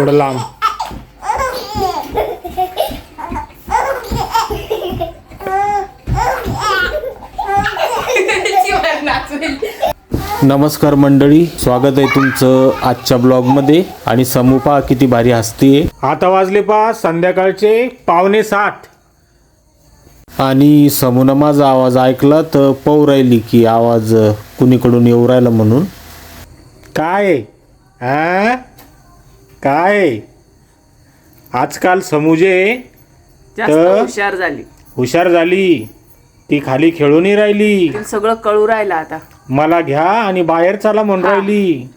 थोडं लांब. नमस्कार मंडळी स्वागत आहे तुमचं आजच्या ब्लॉगमध्ये. आणि समू पहा किती भारी हसतीये. आता वाजले पहा संध्याकाळचे पावणे सात. आणि समूनं माझा आवाज ऐकला तर पाहू राहिली की आवाज कुणीकडून येऊ राहिला म्हणून. काय? हा काय? आजकाल समूजे जास्त तर- हुशार झाली. हुशार झाली. ती खाली खेळूनही राहिली. तिला सगळं कळू राहिलं आता. मला घ्या आणि बाहेर चला म्हणून हा. राहिली.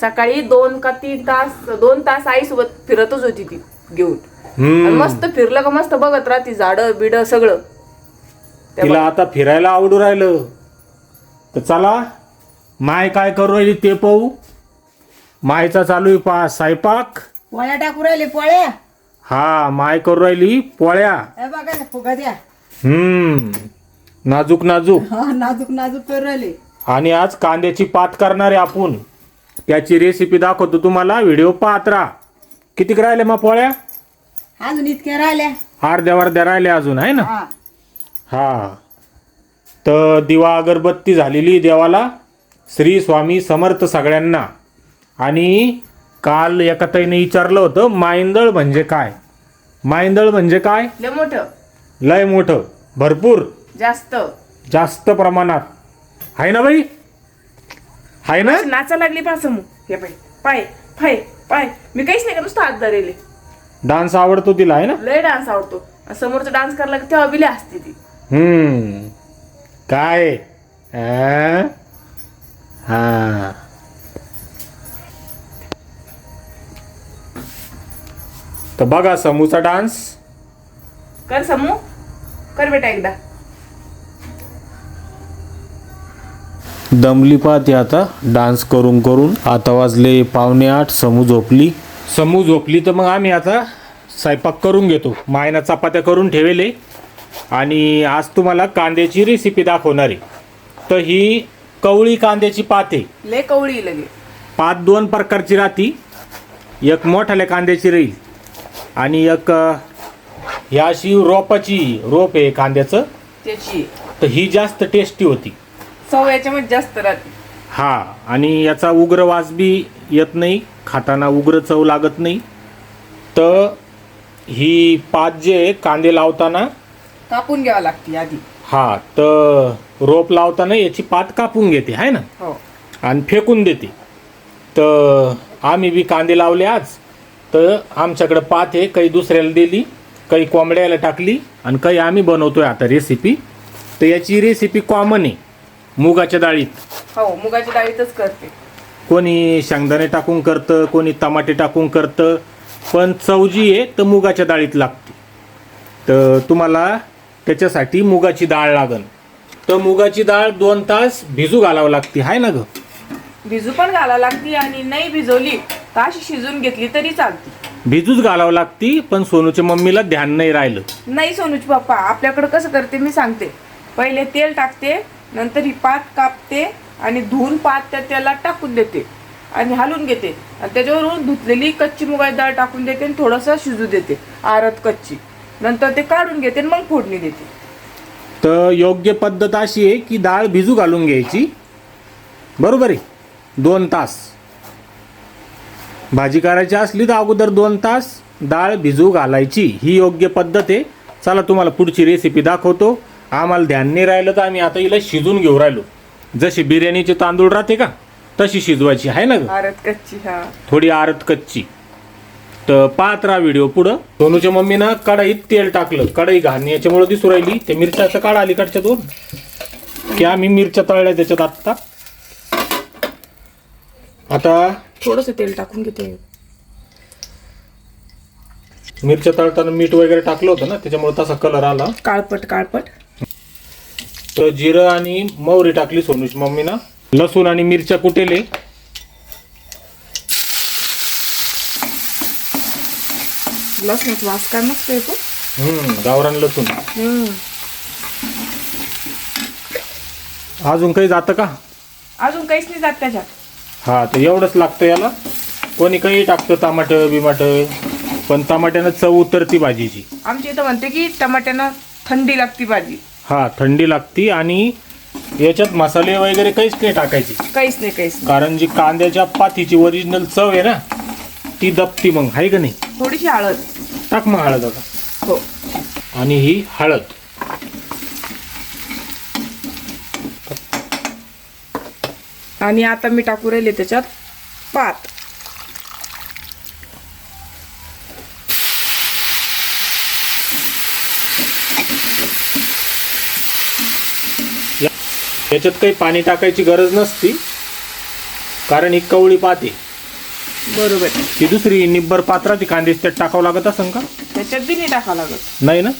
सकाळी दोन का तीन तास दोन तास आई सोबत फिरतच होती ती घेऊन. आणि हम्म मस्त फिरलं का मस्त बघत राहती झाड बिड सगळं. त्या तिला आता फिरायला आवडू राहिलं. तर चला माय काय करू राहिली ते पाहू. मायचा चालू आहे पा स्वयंपाक पोळ्या टाकू राहिले पोळ्या? हा माय करू राहिली पोळ्या. हे बघा ना फुगा द्या. हम्म नाजूक नाजूक. हा नाजूक नाजूक करू राहिले. आणि आज कांद्याची पात करणार आहे आपण. त्याची रेसिपी दाखवतो तुम्हाला व्हिडिओ पाहत राहा. किती राहिले मग पोळ्या? अजून इतक्या राहिल्या. अर्ध्या अर्ध्या राहिल्या अजून आहे ना? हा. हा. तर दिवा अगरबत्ती झालेली देवाला. श्री स्वामी समर्थ सगळ्यांना. आणि काल एका ताईने विचारलं होतं मायंदळ म्हणजे काय? मायंदळ म्हणजे काय? लय मोठं. लय मोठं. भरपूर. जास्त. जास्त प्रमाणात. आहे ना बाई? आहे ना? नाचा लागली पा समू हे पाय पाय पाय पाय. मी काहीच नाही का नुसतं हात धरेले. डान्स आवडतो तिला आहे ना? लय डान्स आवडतो. समोरचा डान्स करायला तेव्हा बिले असते ती. हम्म. काय? हा. तर बघा समूचा डान्स. कर समू. कर बेटा एकदा. दमली पाहते आता. डान्स करून करून. आता वाजले पावणे आठ. समू झोपली. समू झोपली तर मग आम्ही आता स्वयंपाक करून घेतो. मायना चपात्या करून ठेवेले. आणि आज तुम्हाला कांद्याची रेसिपी दाखवणार आहे. तर ही कवळी कांद्याची पाते लय कवळी लगे पाच दोन प्रकारची राहती. एक मोठाल्या कांद्याची राहील. आणि एक अ, ही अशी रोपाची रोप आहे कांद्याचं. त्याची. तर ही जास्त टेस्टी होती. चव याच्यामध्ये जास्त राहते. हा आणि याचा उग्र वास बी येत नाही. खाताना उग्र चव लागत नाही. तर ही पात जे आहे कांदे लावताना कापून घ्यावं लागते आधी. हा तर रोप लावताना याची पात कापून घेते आहे ना? हो. आणि फेकून देते. तर आम्ही बी कांदे लावले आज. तर आमच्याकडं पात आहे काही दुसऱ्याला दिली काही कोंबड्याला टाकली आणि काही आम्ही बनवतोय आता रेसिपी तर याची रेसिपी कॉमन आहे मुगाच्या डाळीत. हो मुगाच्या डाळीतच करते. कोणी शेंगदाणे टाकून करतं कोणी टमाटे टाकून करतं पण चव जी आहे तर मुगाच्या डाळीत लागते. तर तुम्हाला त्याच्यासाठी मुगाची डाळ लागन. तर मुगाची डाळ दोन तास भिजू घालावं लागते हाय ना ग? भिजू पण घालावं लागती आणि नाही भिजवली तर अशी शिजून घेतली तरी चालते. भिजूच घालावं लागती पण सोनूच्या मम्मीला ध्यान नाही राहिलं. नाही सोनूची पप्पा आपल्याकडे कसं करते मी सांगते. पहिले तेल टाकते नंतर ही पात कापते आणि धुवून पात त्या तेलात टाकून देते आणि हलवून घेते. आणि त्याच्यावरून धुतलेली कच्ची मुगाची डाळ टाकून देते आणि थोडंसं शिजू देते आरत कच्ची. नंतर ते काढून घेते आणि मग फोडणी देते. तर योग्य पद्धत अशी आहे की डाळ भिजू घालून घ्यायची. बरोबर आहे? दोन तास. भाजी करायची असली तर अगोदर दोन तास डाळ भिजू घालायची. ही योग्य पद्धत आहे. चला तुम्हाला पुढची रेसिपी दाखवतो. आम्हाला ध्यान नाही राहिलं तर आम्ही आता हिला शिजून घेऊ राहिलो. जशी बिर्याणीचे तांदूळ राहते का तशी शिजवायची. आहे ना ग? आरत कच्ची हा. थोडी आरत कच्ची. तर पाहत राहा व्हिडिओ पुढं. सोनूच्या मम्मीनं कढईत तेल टाकलं. कढई घाण याच्यामुळे दिसू राहिली. ते मिरच्याचं काढ अलीकडच्या दोन. की आम्ही मिरच्या तळल्या त्याच्यात आत्ता. आता थोडंसं तेल टाकून घेते. मिरच्या तळताना मीठ वगैरे टाकलं होतं ना त्याच्यामुळे तसा कलर आला. काळपट काळपट. तर जिरं आणि मोहरी टाकली सोनूच्या मम्मीनं. लसूण आणि मिरच्या कुटेले. लसणाचा वास काय मस्त येतो. हम्म गावरान लसूण. हम्म. अजून काही जातं का? अजून काहीच नाही जात त्याच्यात. हा तर एवढंच लागतं याला. कोणी काही टाकतं टमाटर बिमाटर पण टमाट्यानं चव उतरती भाजीची. आमच्या इथं म्हणते की टमाट्यानं थंडी लागती भाजी. हा थंडी लागती आणि याच्यात मसाले वगैरे काहीच नाही टाकायचे. काहीच नाही काहीच नाही. कारण जी कांद्याच्या पातीची ओरिजिनल चव आहे ना ती दबती मग आहे का नाही? थोडीशी हळद. टाक मग हळद आता. हो. आणि ही हळद. आणि आता मी टाकू राहिले त्याच्यात पात. या- याच्यात काही पाणी टाकायची गरज नसती कारण ही कवळी पाती बरोबर. ती दुसरी निब्बर पात्रात ती कांदे त्यात टाकावं लागत असेल का? त्याच्यात बी नाही टाकावं लागत. नाही ना?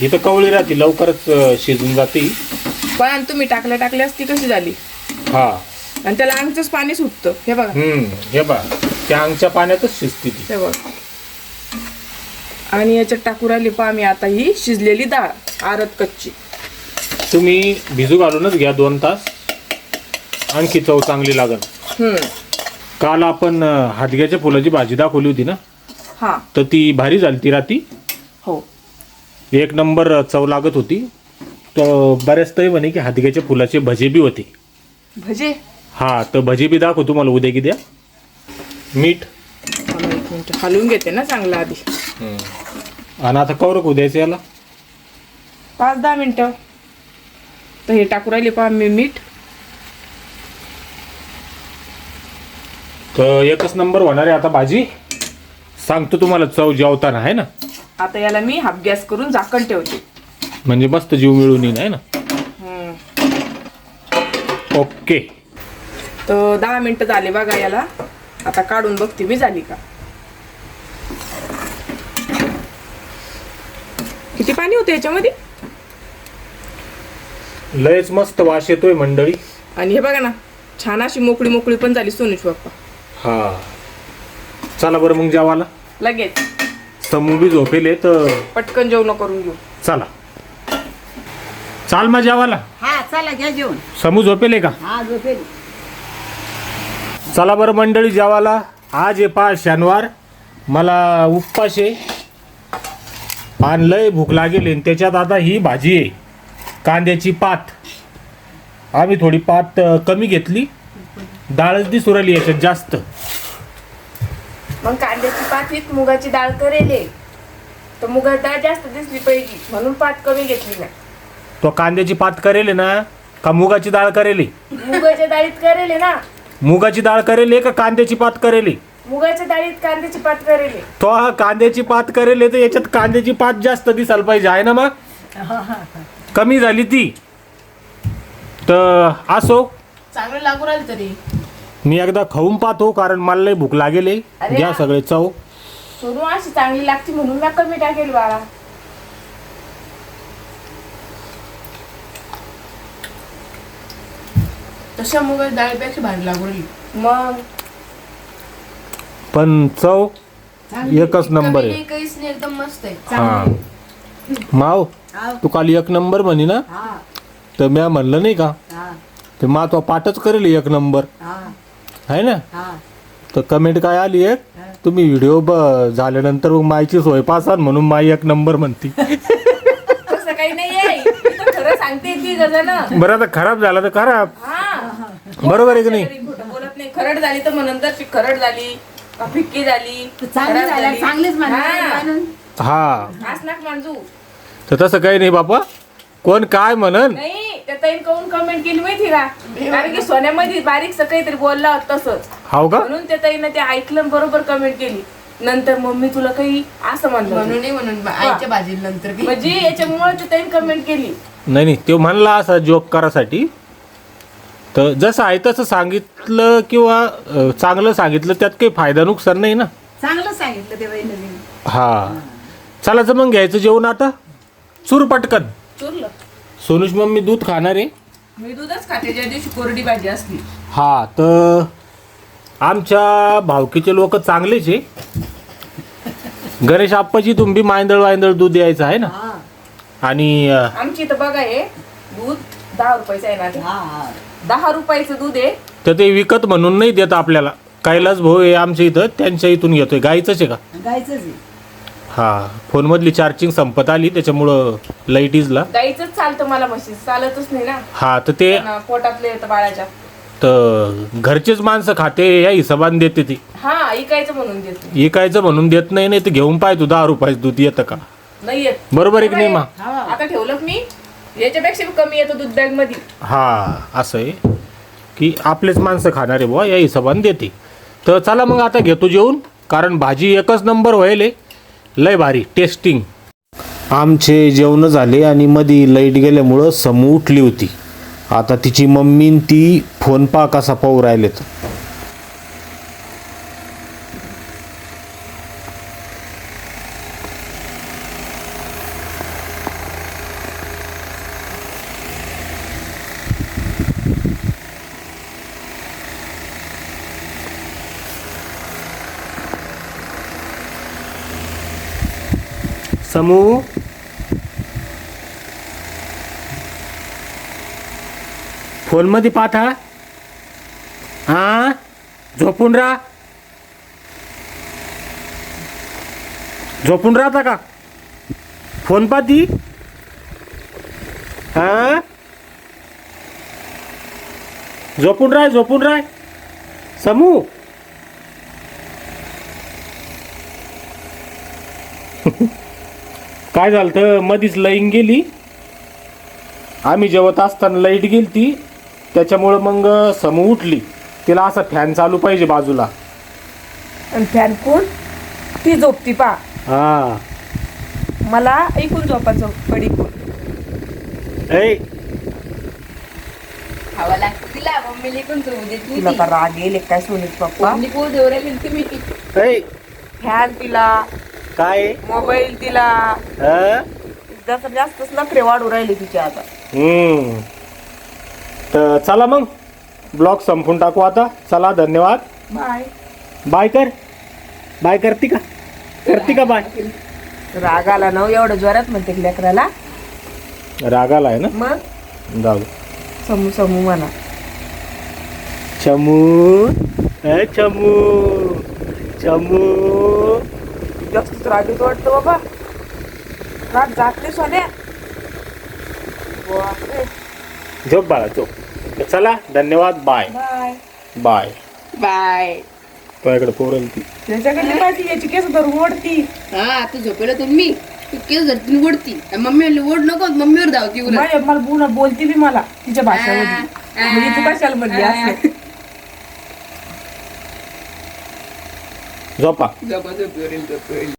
ही तर कवळी राहते लवकरच शिजून जाते. पण तुम्ही टाकल्या टाकल्यास ती कशी झाली? हा. आणि त्याला अंगचंच पाणी सुटतं. हे बघा. हम्म हे बा त्या अंगच्या पाण्यातच शिजते ती. हे बघा. आणि याच्यात टाकू राहिली पहा मी आता ही शिजलेली डाळ आरत कच्ची. तुम्ही भिजू घालूनच घ्या दोन तास. आणखी चव चांगली लागल. हम्म. काल आपण अं, हादग्याच्या फुलाची भाजी दाखवली होती ना? हा. तर ती भारी झाली ती राती. हो. एक नंबर चव लागत होती. तर बऱ्याच तरी म्हणे की हादग्याच्या फुलाचे भजे बी होते. भजे? हा तर भजे बी दाखव तुम्हाला उद्या की द्या मीठ. थांबा एक मिनिट हलवून घेते ना चांगला आधी. आणि आता कवर उद्याचं याला? पाच दहा मिनटं. तर हे टाकू राहिले पहा मी मीठ. तर एकच नंबर होणार आहे आता भाजी. सांगतो तुम्हाला चव जेवताना आहे ना? आता याला मी हाफ गॅस करून झाकण ठेवते. म्हणजे मस्त जीव मिळून येईन आहे ना? हम्म. ओके. तर दहा मिनटं झाले बघा याला. आता काढून बघते. मी झाली का? किती पाणी होतं याच्यामध्ये? लयच मस्त वास येतोय मंडळी. आणि हे बघा ना छान अशी मोकळी मोकळी पण झाली सोनूच बाप्पा. हा. चला बरं मग जेवायला. लगेच. समू बी झोपेले तर पटकन जेवण करून घेऊ. चला. चाल मग जेवायला. हा चला घ्या जेवण. समू झोपेले का? हा झोपेल. चला बरं मंडळी जेवायला. आज आहे पा शनिवार. मला उपवास आहे. आणि लय भूक लागेल आणि त्याच्यात आता ही भाजी आहे. कांद्याची पात. आम्ही थोडी पात कमी घेतली. डाळच दिसू राहिली याच्यात जास्त. मग कांद्याची पातीत मुगाची डाळ करेले तर मुगाची डाळ जास्त दिसली पाहिजे म्हणून पात कमी घेतली ना तो कांद्याची पात करेल ना का मुगाची डाळ करेल मुगाच्या डाळीत करेले ना. मुगाची डाळ करेल का कांद्याची पात करेल? मुगाच्या डाळीत कांद्याची पात करेले. तो हा कांद्याची पात करेल तर याच्यात कांद्याची पात जास्त दिसायला पाहिजे आहे ना मग? कमी झाली ती. तर असो. चांगलं लागू राहिलं तरी. मी एकदा खाऊन पाहतो कारण मला लय भूक लागेल घ्या. सगळे चव. सोनू अशी चांगली लागते म्हणून मी कमी टाकेल बाळा. तशा मुगाच्या डाळीपेक्षा भारी लागू राहिली मग? पण चव एकच नंबर आहे. नाही, काहीच नाही एकदम मस्त आहे. हा. माव तू काल एक नंबर म्हणी ना? हा. तर म्या म्हणलं नाही का? हा. ते मा तो पाठच करेल एक नंबर. हा. आहे ना? हा. तर कमेंट काय आली एक तुम्ही व्हिडिओ ब झाल्यानंतर मग मायची सोय पासाल म्हणून माई एक नंबर म्हणती. तसं काही नाहीये. इथं खरं सांगते ती गजानं बरं आता खराब झाला तर खराब. हा. बरोबर आहे की नाही? खोटं बोलत नाही. खरड झाली तर मग नंतर ती खरड झाली का फिक्की झाली चांगली खराब झाल्या झाली. चांगलीच हा. म्हणून हा. असणार मांजू. तर तसं काही नाही बापा. कोण काय म्हणन? नाही त्या ताईन काऊन कमेंट केली माहिती का? कारण की सोन्यामध्ये बारीकसं काहीतरी बोलला होता तसंच. हाव का? म्हणून त्या ताईनं ते ऐकलं आणि बरोबर कमेंट केली. नंतर मम्मी तुला काही असं म्हणलं म्हणून नाही म्हणून बा- आईच्या भाजीला नंतर बी. म्हणजे याच्यामुळे त्या ताईन कमेंट केली. नाही नाही. तो म्हणला असा जोक करासाठी. तर जसं आहे तसं सांगितलं किंवा अं, चांगलं सांगितलं त्यात काही फायदा नुकसान नाही ना? चांगलं सांगितलं ते हा. चला तर मग घ्यायचं जेवण आता. चूर पटकन. चुरलं. सोनूश मम्मी दूध खाणार आहे. मी दूधच खाते ज्या दिवशी कोरडी भाजी असली. हा तर आमच्या भावकीचे लोक चांगलेच आहे. गणेश आप्पाची तुम्ही मायंदळ वायंदळ दूध द्यायचं आहे ना? हा. आणि अं, आमची इथं बघा हे दूध दहा रुपयाचं आहे ना ते. हा हा. दहा रुपयाचं दूध आहे. तर ते विकत म्हणून नाही देत आपल्याला. कैलास भाऊ आहे आमच्या इथं त्यांच्या इथून घेतोय. गाईचंच आहे का? गायचंच आहे. हा फोनमधली चार्जिंग संपत आली त्याच्यामुळं लाइट इजला गाईच चालतं मला चालतच नाही ना. हा तर ते पोटातले येतं बाळाच्या. तर घरचेच माणसं खाते या हिशोबाने देते ती. हा ऐकायचं म्हणून देतो. इकायचं म्हणून देत नाही नाही तर घेऊन पाय तू दहा रुपयाचं दूध येतं का? नाही येत. बरोबर आहे की नाही मा? आता ठेवलं का मी? याच्यापेक्षा बी कमी येतं दूध बॅगमध्ये हा असं आहे. की आपलेच माणसं खाणारे बुवा या हिशोबाने देते. तर चला मग आता घेतो जेवून कारण भाजी एकच नंबर व्हायले. लय भारी टेस्टिंग आमचे जेवण झाले आणि मधी लाइट गेल्यामुळं समू उठली होती. आता तिची मम्मी न ती फोन पा कसा पाहू राहिलेत. समू फोनमध्ये पाठा. हा? झोपून राहा. झोपून राहता का? फोन पाती हा? झोपून राय झोपून राय. समू काय झालं तर मधीच लाईन गेली. आम्ही जेवत असताना लाइट गेली ती त्याच्यामुळं मग समू उठली. तिला असा फॅन चालू पाहिजे बाजूला. आणि फॅन कोण? ती झोपती पा. हा. मला ऐकून झोपायचं पडी. कोण ऐ. खावा लागतं तिला मम्मीला पण झोपू देत नाही तुला ती. राग येईल? काय सोनीत पप्पा? मम्मी कोण तुम्ही. ऐ. फॅन तिला काय? मोबाईल तिला. हा? जास्त जास्तच नखरे वाढू राहिले तिचे आता. हम्म. तर चला मग. ब्लॉग संपून टाकू आता. चला धन्यवाद. बाय. बाय कर. बाय करते का? करते का बाय? राग आला ना हो, एवढं जोरात म्हणते की लेकराला. रागाला आहे ना? मग? जाऊ दे. समू समू म्हणा. चमू. ए चमू. चमू. जास्तच राग येतो वाटतं बाबा. राग जात नाही सोन्या बापरे. झोप बाळा झोप. तर चला धन्यवाद बाय. बाय. बाय. बाय. तुझ्याकडे पोरल ती. त्याच्याकडली पाठी याची केस धरून ओढती. हा आता झोपेला तुम्ही तू केस धरती ओढती. आणि मम्मी म्हणली ओढ नको मम्मीवर धावती उलट. माझ्या मला पुन्हा बोलती बी मला तिच्या भाषेमध्ये म्हणजे तू कशाला म्हणली असं? झोपा झोपा झोपेवर झोपेवर